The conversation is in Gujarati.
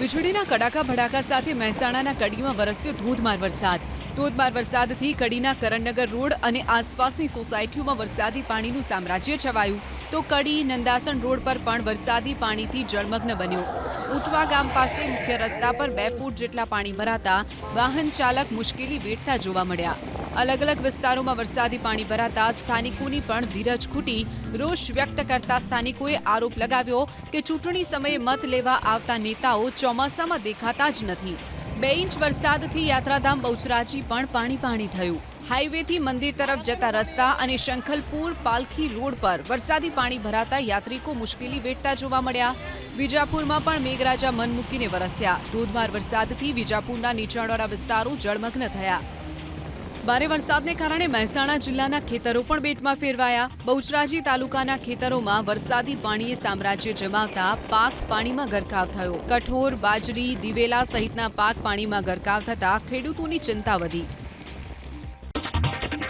વીજળીના કડાકા ભડાકા સાથે મહેસાણાના કડીમાં વરસ્યો ધોધમાર વરસાદ. ધોધમાર વરસાદથી કડીના કરણનગર રોડ અને આસપાસની સોસાયટીઓમાં વરસાદી પાણીનું સામ્રાજ્ય છવાયું. તો કડી, નંદાસણ રોડ પર પણ વરસાદી પાણીથી જળમગ્ન બન્યો. ઉટવા ગામ પાસે મુખ્ય રસ્તા પર બે ફૂટ જેટલા પાણી ભરાતા વાહન ચાલક મુશ્કેલી વેઠતા જોવા મળ્યા. અલગ અલગ વિસ્તારોમાં વરસાદી પાણી ભરાતા સ્થાનિકોની પણ ધીરજ ખૂટી. રોષ વ્યક્ત કરતા સ્થાનિકોએ આરોપ લગાવ્યો કે ચૂંટણી સમયે મત લેવા આવતા નેતાઓ ચોમાસામાં દેખાતા જ નથી. બે ઇંચ વરસાદથી યાત્રાધામ બહુચરાજી પણ પાણી પાણી થયું. હાઈવેથી મંદિર તરફ જતા રસ્તા અને શંખલપુર પાલખી રોડ પર વરસાદી પાણી ભરાતા યાત્રિકો મુશ્કેલી વેઠતા જોવા મળ્યા. વિજાપુરમાં પણ મેઘરાજા મન મૂકીને વરસ્યા. ધોધમાર વરસાદથી વિજાપુરના નીચાણવાળા વિસ્તારો જળમગ્ન થયા. ભારે વરસાદને કારણે મહેસાણા જિલ્લાના ખેતરો પણ બેટમાં ફેરવાયા. બહુચરાજી તાલુકાના ખેતરોમાં વરસાદી પાણીએ સામ્રાજ્ય જમાવતા પાક પાણીમાં ગરકાવ થયો. કઠોર, બાજરી, દિવેલા સહિતના પાક પાણીમાં ગરકાવ થતા ખેડૂતોની ચિંતા વધી.